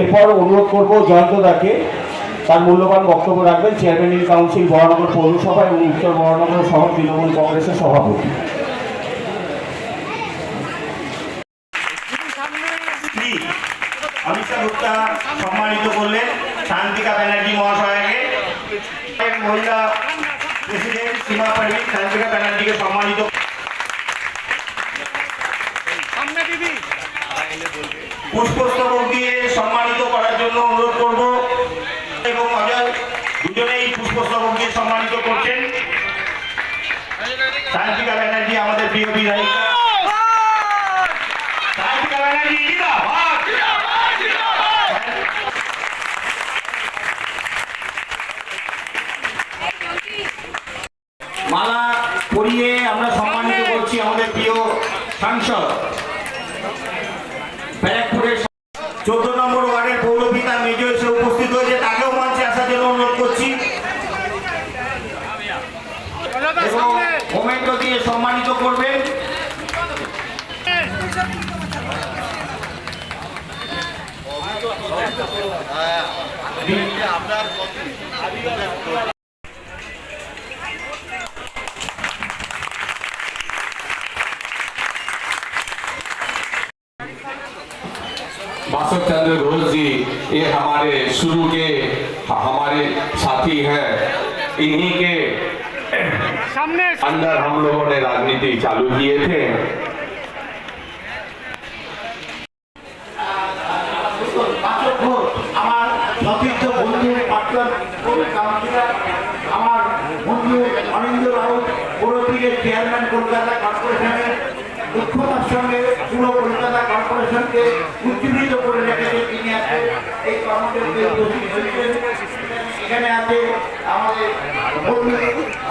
এরপর অনুরোধ করব জয়ন্তদাকে তার মূল্যবান বক্তব্য রাখবেন চেয়ারম্যান ইন কাউন্সিল বরানগর পৌরসভা এবং উত্তর বরানগর শহর তৃণমূল কংগ্রেসের সভাপতি। অমিতা গুপ্তা সম্মানিত করলেন শান্তিকা ব্যানার্জি মহাশয়কে। মহিলা প্রেসিডেন্ট সীমা পান্ডিত শান্তিকা ব্যানার্জিকে সম্মানিত পুষ্পস্তবক দিয়ে সম্মানিত করার জন্য অনুরোধ করব এবং অজয় দুজনেই পুষ্পস্তবক দিয়ে সম্মানিত করছেন। শান্তিকা ব্যানার্জি আমাদের প্রিয় বিধায়িকা। ব্যানার্জি মালা পরিয়ে আমরা সম্মানিত করছি আমাদের প্রিয় সাংসদ ব্যারাকপুরের চোদ্দ নম্বর ওয়ার্ডের পৌরপিতা মেজো এসে উপস্থিত হয়েছে তাকেও মঞ্চে আসার জন্য অনুরোধ করছি এবং মোমেন্টো দিয়ে সম্মানিত করবেন मासक चंद्र घोष जी ये हमारे शुरू के हमारे साथी हैं इन्हीं के সামনে আন্ডার হামলবনে রাজনীতি চালু গিয়েছে। কলকাতা সঙ্গে করে আছে আমাদের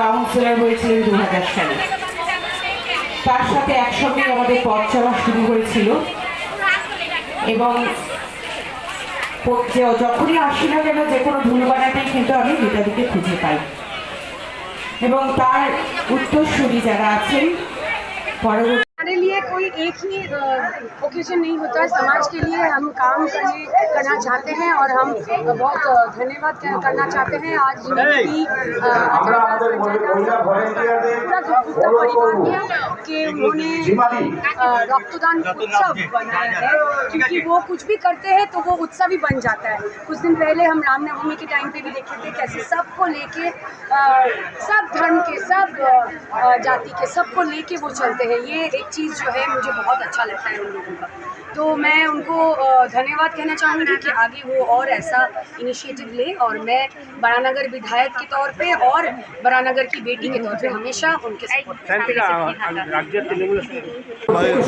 কাউন্সিলর হয়েছিলেন দু হাজার সালে। তার সাথে একসঙ্গে আমাদের পথ চলা শুরু হয়েছিল। এবং যখনই আসি না কেন, যে কোনো ভুল বানাতেই কিন্তু আমি গীতাদিকে খুঁজে পাই। এবং তার উত্তরসূরি যারা আছেন, পরবর্তী हमारे लिए कोई एक ही ओकेजन नहीं होता है। समाज के लिए हम काम करने करना चाहते हैं और हम बहुत धन्यवाद करना चाहते हैं। आज पूरा परिवार किया कि उन्होंने रक्तदान उत्सव बनाया है। क्योंकि वो कुछ भी करते हैं तो वो उत्सव ही बन जाता है। कुछ दिन पहले हम रामनवमी के टाइम पे भी देखे थे कैसे सबको लेके सब धर्म के सब जाति के सबको लेके वो चलते हैं। ये एक चीज़ जो है मुझे बहुत अच्छा लगता है उन लोगों का तो मैं उनको अ, धन्यवाद कहना चाहूँगी कि आगे वो और ऐसा इनिशिएटिव ले और मैं बरानगर विधायक के तौर पे और बरानगर की बेटी के तौर पे हमेशा उनके सपोर्ट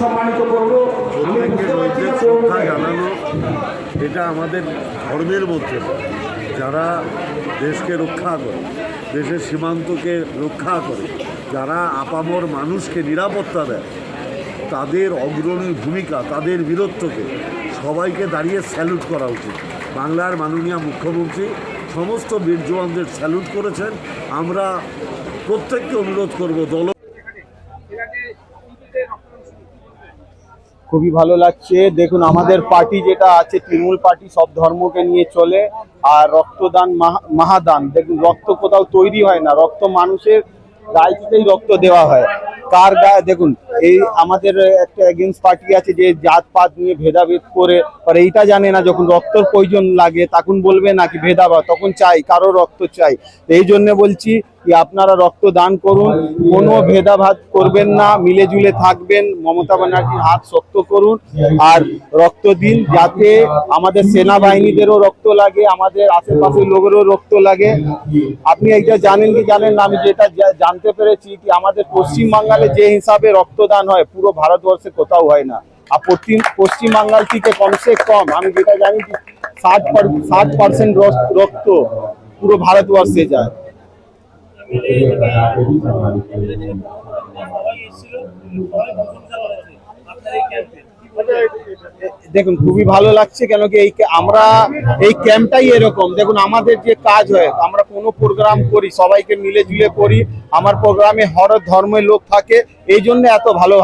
সম্মানিত করবো আমি বুঝতে পারছি না শ্রদ্ধা জানানো এটা আমাদের ধর্মের মধ্যে যারা দেশকে রক্ষা করে দেশের সীমান্তকে রক্ষা করে যারা আপামর মানুষকে নিরাপত্তা দেয় তাদের অগ্রণী ভূমিকা, তাদের বীরত্বকে সবাইকে দাঁড়িয়ে স্যালুট করা উচিত। বাংলার মাননীয় মুখ্যমন্ত্রী সমস্ত বীর জওয়ানদের স্যালুট করেছেন। আমরা প্রত্যেককে অনুরোধ করব, দল খুবই ভালো লাগছে। দেখুন, আমাদের পার্টি যেটা আছে, তৃণমূল পার্টি সব ধর্মকে নিয়ে চলে, আর রক্তদান মাহা- মহাদান। দেখুন, রক্ত কোথাও তৈরি হয় না। রক্ত মানুষের গায়ে রক্ত দেওয়া হয়। কার গায়ে দেখুন এই আমাদের একটা এগেন্স্ট পার্টি আছে যে জাত পাত নিয়ে ভেদাভেদ করে, আর এইটা জানে না যখন রক্তর প্রয়োজন লাগে, তখন বলবে নাকি ভেদাভাব তখন চাই, কারও রক্ত চাই। এই জন্য বলছি কি আপনারা রক্ত দান করুন, কোনো ভেদাভাদ করবেন না মিলে জুলে থাকবেন, মমতা ব্যানার্জির হাত শক্ত করুন, আর রক্ত দিন যাতে আমাদের সেনাবাহিনীদেরও রক্ত লাগে, আমাদের আশেপাশের লোকেরও রক্ত লাগে। আপনি এইটা জানেন কি জানেন না, আমি যেটা জানতে পেরেছি কি আমাদের পশ্চিম বাঙালে যে হিসাবে রক্তদান হয়, পুরো ভারতবর্ষে কোথাও হয় না। আর পশ্চিম পশ্চিম বাঙ্গাল থেকে কমসে কম, আমি যেটা জানি ষাট ষাট পার্সেন্ট রক্ত পুরো ভারতবর্ষে যায়। দেখুন, খুবই ভালো লাগছে কেন কি এই আমরা এই ক্যাম্পটাই এরকম। দেখুন, আমাদের যে কাজ হয়, আমরা কোনো প্রোগ্রাম করি, সবাইকে মিলে জুলে করি আমার প্রোগ্রামে হর ধর্মের লোক থাকে এই জন্য এত ভালো